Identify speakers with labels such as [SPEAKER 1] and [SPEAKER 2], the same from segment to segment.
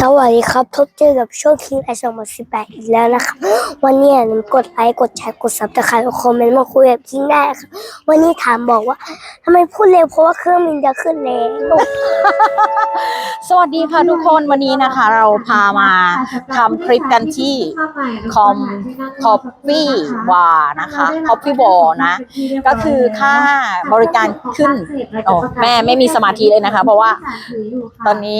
[SPEAKER 1] สวัสดีครับพบเจอกับช่วงคิงไอสองพันสิบแปดอีกแล้วนะครับวันนี้อย่าลืมกดไลค์กดแชร์กดซับสไครต์คอมเมนต์มาคุยกับคิงได้ครับวันนี้ถามบอกว่าทำไมพูดเร็วเพราะว่าเครื่องบินจะขึ้นแล้ว
[SPEAKER 2] สวัสดีค่ะทุกคนวันนี้นะคะ เราพามาทำคลิปกันที่คอมคอฟฟี่วานะคะคอฟฟี่วอนะ ก็คือค่าบริการขึ้นโอ้แม่ไม่มีสมาธิเลยนะคะ เพราะว่า ตอนนี้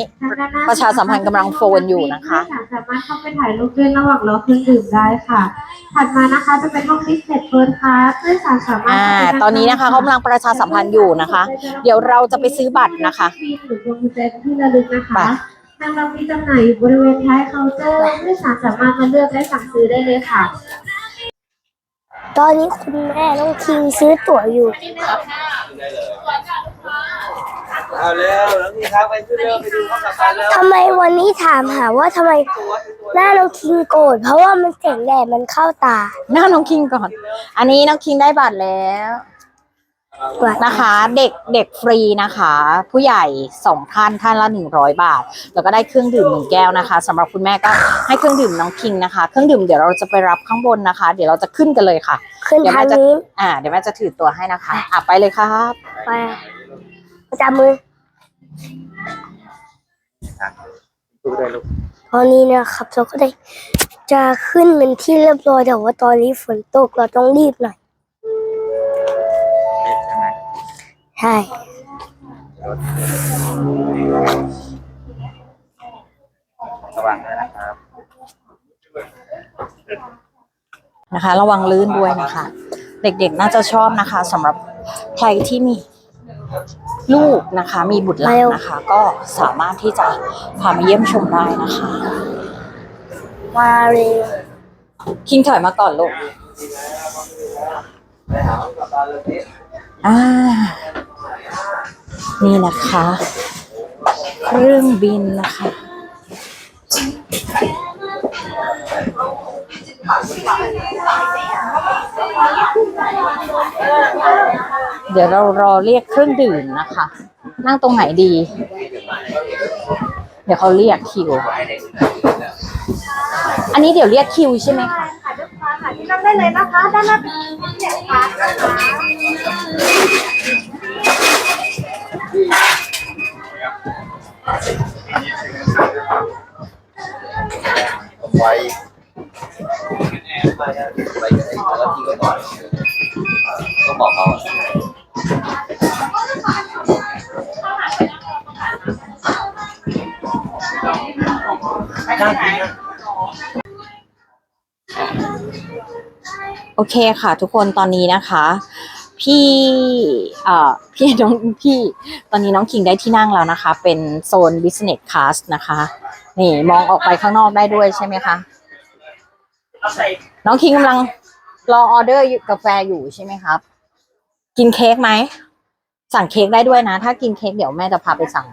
[SPEAKER 2] ประชาสัมพันธ์กำลังโฟนอยู่นะคะ
[SPEAKER 3] สามารถเข้าไปถ่ายรูปเล่นระหว่างรอเครื่องดื่มได้ค่ะ ถัดมานะคะจะเป็นห้องฟิตเนสเฟิร์สคลาสซึ่งสามารถ
[SPEAKER 2] อ่า ตอนนี้นะคะเขากำลังประชาสัมพันธ์อยู่นะคะ เดี๋ยวเราจะไปซื้อบัตรนะคะ
[SPEAKER 3] ฟรีหรือพวงกุญแจที่ระลึกนะ
[SPEAKER 2] ไป
[SPEAKER 3] คะทางเรามีจำหน่ายอยู่บริเวณท้ายเคาน์เตอร์ผู้โดยสารสามารถมาเลือกและสั่งซื้อได้เลยค่ะ
[SPEAKER 1] ตอนนี้คุณแม่ต้องคิงซื้อตั๋วอยู่
[SPEAKER 4] เอาเร็วแล้วนี่ครับไปขึ้นเร็วไปดูห้องกับการเร็ว
[SPEAKER 1] ทำไมวันนี้ถามหาว่าทำไมหน้าน้องคิงโกรธเพราะว่ามันแสงแดดมันเข้าตา
[SPEAKER 2] หน้าน้องคิงก่อน อันนี้น้องคิงได้บัตรแล้ว
[SPEAKER 1] กว่า
[SPEAKER 2] นะคะ เด็กเด็กฟรีนะคะ ผู้ใหญ่สองท่านท่านละหนึ่งร้อยบาท แล้วก็ได้เครื่องดื่มหนึ่งแก้วนะคะสำหรับคุณแม่ก็ให้เครื่องดื่มน้องคิงนะคะ เครื่องดื่มเดี๋ยวเราจะไปรับข้างบนนะคะ เดี๋ยวเราจะขึ้นกันเลยค่ะ
[SPEAKER 1] ขึ้น
[SPEAKER 2] เดี๋ยว
[SPEAKER 1] ทา
[SPEAKER 2] แม่
[SPEAKER 1] ง
[SPEAKER 2] จะ
[SPEAKER 1] นี้
[SPEAKER 2] อ่า เดี๋ยวแม่จะถือตัวให้นะคะอะไปเลยครับ
[SPEAKER 1] ไปประจำมือ
[SPEAKER 4] ดูได้ลูก
[SPEAKER 1] ตอนนี้นะครับเราก็ได้จะขึ้นเป็นที่เรียบร้อยแต่ว่าตอนนี้ฝนตกเราต้องรีบหน่อย
[SPEAKER 4] ใช่ไหม
[SPEAKER 1] ใช่
[SPEAKER 4] ระวังด้วยนะครับ
[SPEAKER 2] นะคะ ระวังลื่นด้วยนะคะ เด็กๆน่าจะชอบนะคะสำหรับใครที่มี ลูกนะคะ มีบุตรหลานนะคะ ก็สามารถที่จะพามาเยี่ยมชมได้นะคะ
[SPEAKER 1] มาเร็ว
[SPEAKER 2] คิงถอยมาก่อนลูก
[SPEAKER 4] ไปหาห้องกับการเลยนี่
[SPEAKER 2] อ่านี่นะคะ เครื่องบินนะคะ เดี๋ยวเรารอเรียกเครื่องดื่มนะคะ นั่งตรงไหนดี เดี๋ยวเขาเรียกคิว อันนี้เดี๋ยวเรียกคิวใช่ไหมคะ
[SPEAKER 3] นั่งได้เลยนะคะด้านหน้าเป็นฟิตเนสคลาสนะคะ
[SPEAKER 4] ผมไว้ไปไปแล้วพี่ก็ก่อนก็บอกเขานั่งกินนะ
[SPEAKER 2] โอเคค่ะ ทุกคนตอนนี้นะคะ พี่เอ่อพี่น้องพี่ตอนนี้น้องคิงได้ที่นั่งแล้วนะคะ เป็นโซน business class นะคะ นี่มองออกไปข้างนอกได้ด้วยใช่ไหมคะน้องคิงกำลังรอออเดอร์กาแฟอยู่ใช่ไหมครับ กินเค้กไหม สั่งเค้กได้ด้วยนะ ถ้ากินเค้กเดี๋ยวแม่จะพาไปสั่ง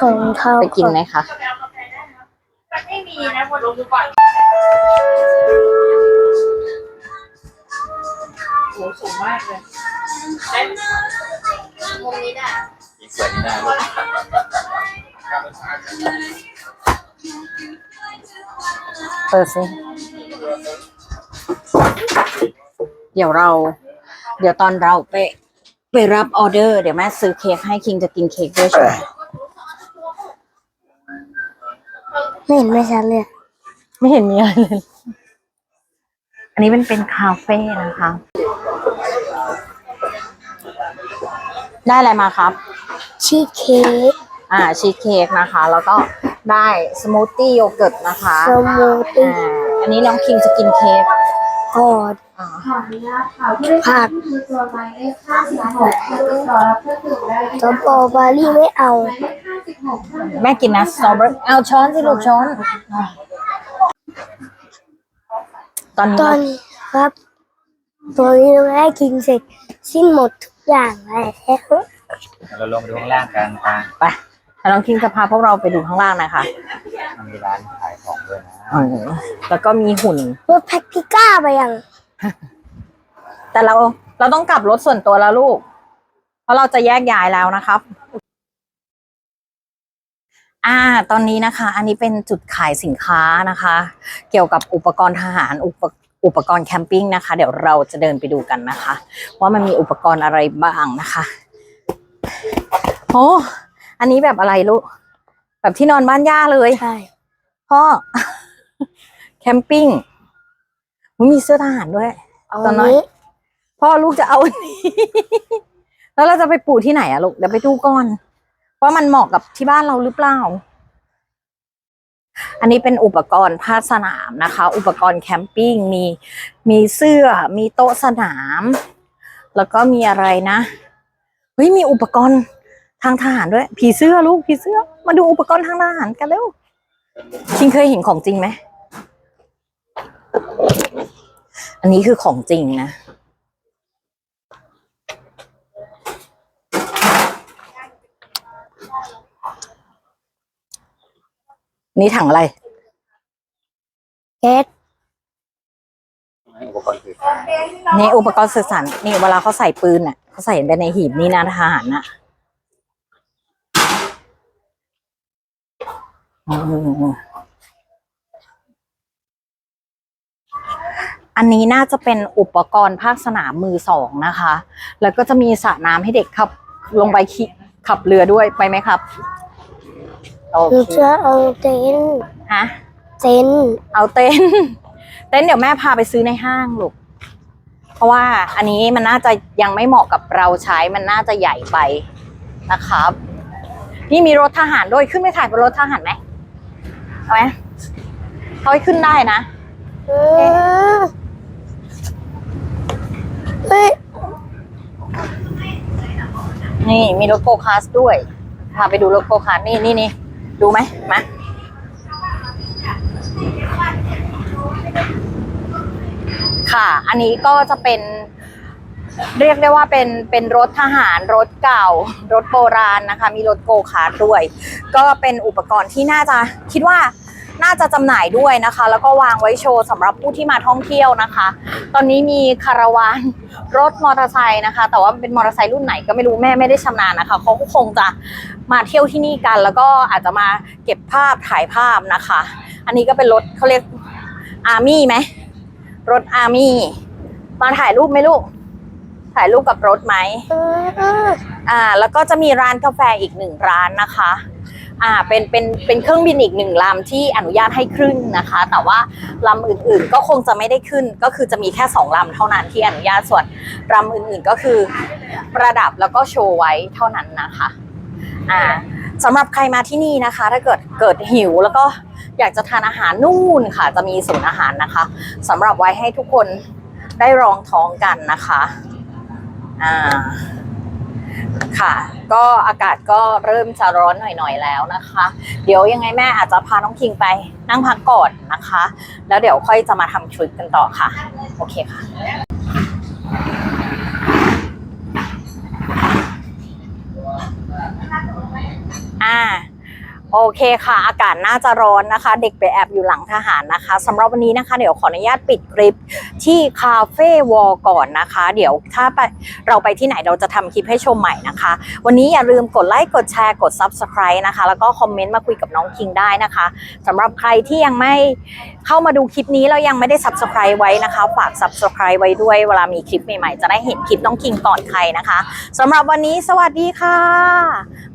[SPEAKER 1] ถงเท้า
[SPEAKER 2] ไปกินไหมคะ
[SPEAKER 4] อีกส่วนนี้นะลูก
[SPEAKER 2] เปิดสิ เดี๋ยวเรา เดี๋ยวตอนเราไปไปรับออเดอร์เดี๋ยวแม่ซื้อเค้กให้คิงจะกินเค้กด้วยใช่ไหม
[SPEAKER 1] ไม่เห็นไม่ชัดเลย
[SPEAKER 2] ไม่เห็นมีอะไรเลย อันนี้มันเป็นคาเฟ่นะคะ ได้อะไรมาครับ
[SPEAKER 1] ชีสเค้ก
[SPEAKER 2] อ่า ชีสเค้กนะคะ แล้วก็ได้สมูทตี้โยเกิร์ตนะคะ
[SPEAKER 1] สมูทตี้
[SPEAKER 2] อ่าอันนี้น้องคิงจะกินเค้ก
[SPEAKER 1] กอด
[SPEAKER 2] อ่า
[SPEAKER 3] ขออนุญาตค่ะผู้โดยสารที่คือตัวหมายเลข56จะติดต่อรับเครื่องดื่มได้เลย
[SPEAKER 1] สตรอเบอรี่ไม่เอา
[SPEAKER 3] หมายเลข56เครื่องดื่ม
[SPEAKER 2] แม่กินนะสตรอเบอรี่เอาช้อนสิลูกช้อนอ่าตอน
[SPEAKER 1] ตอน
[SPEAKER 2] นี้
[SPEAKER 1] นี้ครับตอนนี้เราได้กินเสร็จสิ้นหมดทุกอย่างแล้ว
[SPEAKER 4] เราลงไปดูข้างล่างกันทาง
[SPEAKER 2] ไปแล้วน้องคิงจะพาพวกเราไปดูข้างล่างนะคะ
[SPEAKER 4] มันมีร้านขายของด้วยนะ
[SPEAKER 2] อืมแล้วก็มีหุ่น
[SPEAKER 1] รถแพ็กพิก้าไปยัง
[SPEAKER 2] แต่เราเราต้องกลับรถส่วนตัวแล้วลูก เพราะเราจะแยกย้ายแล้วนะครับ อ่า ตอนนี้นะคะ อันนี้เป็นจุดขายสินค้านะคะ เกี่ยวกับอุปกรณ์ทหารอุปอุปกรณ์แคมปิ้งนะคะ เดี๋ยวเราจะเดินไปดูกันนะคะ ว่ามันมีอุปกรณ์อะไรบ้างนะคะโอ้อันนี้แบบอะไรลูก แบบที่นอนบ้านย่าเลย
[SPEAKER 1] ใช่
[SPEAKER 2] พ่อแคมปิ้ง มันมีเสื้อทหารด้วย
[SPEAKER 1] เอา
[SPEAKER 2] ตอนน้อยพ่อลูกจะเอาอันนี้ แล้วเราจะไปปูที่ไหนอะลูกเดี๋ยวไปดูก่อนว่ามันเหมาะกับที่บ้านเราหรือเปล่า อันนี้เป็นอุปกรณ์ภาคสนามนะคะ อุปกรณ์แคมปิ้งมีมีเสื้อ มีโต๊ะสนาม แล้วก็มีอะไรนะเฮ้ยมีอุปกรณ์ทางทหารด้วย ผีเสื้อลูกผีเสื้อ มาดูอุปกรณ์ทางทหารกันเร็วคิงเคยเห็นของจริงไหม อันนี้คือของจริงนะ นี่ถังอะไร
[SPEAKER 1] แก๊ส
[SPEAKER 4] อุปกรณ์สื่อสาร
[SPEAKER 2] นี่อุปกรณ์สื่อสารนี่เวลาเขาใส่ปืนอะเขาใส่ไปในหีบนี่นะทหารน่ะอืม อันนี้น่าจะเป็นอุปกรณ์ภาคสนามมือสองนะคะ แล้วก็จะมีสระน้ำให้เด็กขับลงไปขี่ขับเรือด้วยไปไหมครับโอ
[SPEAKER 1] หนู
[SPEAKER 2] เค
[SPEAKER 1] จะเอาเต็นท์
[SPEAKER 2] ฮะ
[SPEAKER 1] เต็นท์
[SPEAKER 2] เอาเต็นท์ เต็นท์เดี๋ยวแม่พาไปซื้อในห้างลูก เพราะว่าอันนี้มันน่าจะยังไม่เหมาะกับเราใช้ มันน่าจะใหญ่ไปนะครับ นี่มีรถทหารด้วยขึ้นไปถ่ายบนรถทหารไหมเอาไหมเขาให้ขึ้นได้นะ
[SPEAKER 1] เออ เฮ้
[SPEAKER 2] นี่มีรถโกคาร์สด้วยพาไปดูรถโกคาร์สนี่นี่นี่ดูไหมมาค่ะ อันนี้ก็จะเป็น เรียกได้ว่าเป็นเป็นรถทหารรถเก่า รถโบราณนะคะ มีรถโกคาร์ด้วย ก็เป็นอุปกรณ์ที่น่าจะคิดว่า น่าจะจำหน่ายด้วยนะคะ แล้วก็วางไว้โชว์สำหรับผู้ที่มาท่องเที่ยวนะคะ ตอนนี้มีคาราวานรถมอเตอร์ไซค์นะคะ แต่ว่าเป็นมอเตอร์ไซค์รุ่นไหนก็ไม่รู้แม่ไม่ได้ชำนาญนะคะเขาก็คงจะมาเที่ยวที่นี่กัน แล้วก็อาจจะมาเก็บภาพถ่ายภาพนะคะ อันนี้ก็เป็นรถเขาเรียกอาร์มี่ไหมรถอาร์มี่มาถ่ายรูปไหมลูก ถ่ายรูปกับรถไหม
[SPEAKER 1] เออเออ
[SPEAKER 2] อ่า แล้วก็จะมีร้านกาแฟอีกหนึ่งร้านนะคะ อ่าเป็นเป็นเป็นเครื่องบินอีกหนึ่งลำที่อนุญาตให้ขึ้นนะคะ แต่ว่าลำอื่นๆก็คงจะไม่ได้ขึ้น ก็คือจะมีแค่สองลำเท่านั้นที่อนุญาตส่วนลำอื่นๆก็คือประดับแล้วก็โชว์ไว้เท่านั้นนะคะอ่าสำหรับใครมาที่นี่นะคะ ถ้าเกิดเกิดหิวแล้วก็อยากจะทานอาหารนู่นค่ะ จะมีศูนย์อาหารนะคะสำหรับไว้ให้ทุกคนได้รองท้องกันนะคะ อ่า ค่ะ ก็อากาศก็เริ่มจะร้อนหน่อยๆแล้วนะคะ เดี๋ยวยังไงแม่อาจจะพาน้องคิงไปนั่งพักก่อนนะคะ แล้วเดี๋ยวค่อยจะมาทำทริปกันต่อค่ะ โอเคค่ะ อ่า โอเคค่ะ อากาศน่าจะร้อนนะคะ เด็กไปแอบอยู่หลังทหารนะคะสำหรับวันนี้นะคะ เดี๋ยวขออนุญาตปิดคลิปที่คาเฟ่วอลก่อนนะคะ เดี๋ยวถ้าไปเราไปที่ไหนเราจะทำคลิปให้ชมใหม่นะคะ วันนี้อย่าลืมกดไลค์กดแชร์กด Subscribe นะคะ แล้วก็คอมเมนต์มาคุยกับน้องคิงได้นะคะสำหรับใครที่ยังไม่เข้ามาดูคลิปนี้แล้วยังไม่ได้ Subscribe ไว้นะคะฝาก Subscribe ไว้ด้วยเวลามีคลิปใหม่ๆ จะได้เห็นคลิปน้องคิงก่อนใครนะคะสำหรับวันนี้สวัสดีค่ะ